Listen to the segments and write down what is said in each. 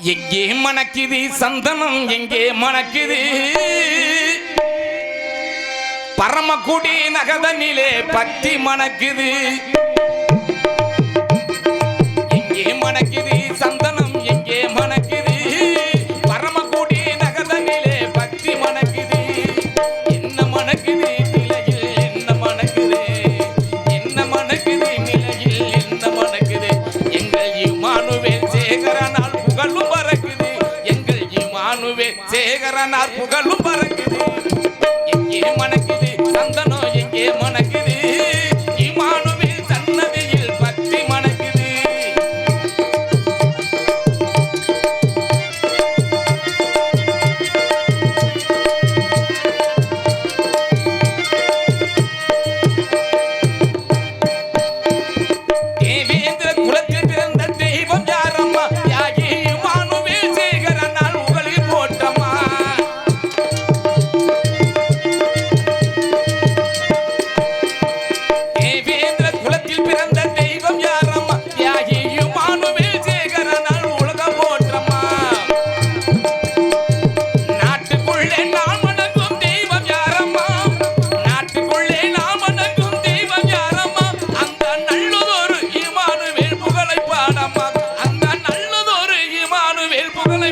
எங்கே மணக்குது சந்தனம்? எங்கே மணக்குது? பரமக்குடி நகதனிலே பக்தி மணக்குது. சேகரனார் புகழும் பறக்குது எங்கே மணக்குது சந்தனம் எங்கே மணக்கு அவனை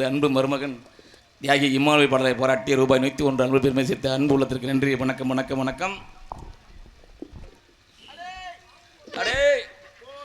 எனது அன்பு மருமகன் தியாகி இம்மானுவை பாடலை பாராட்டிய ரூபாய் நூற்றி ஒன்று அன்பு பெருமை சேர்த்த அன்பு உள்ளத்திற்கு நன்றி வணக்கம் வணக்கம் வணக்கம்.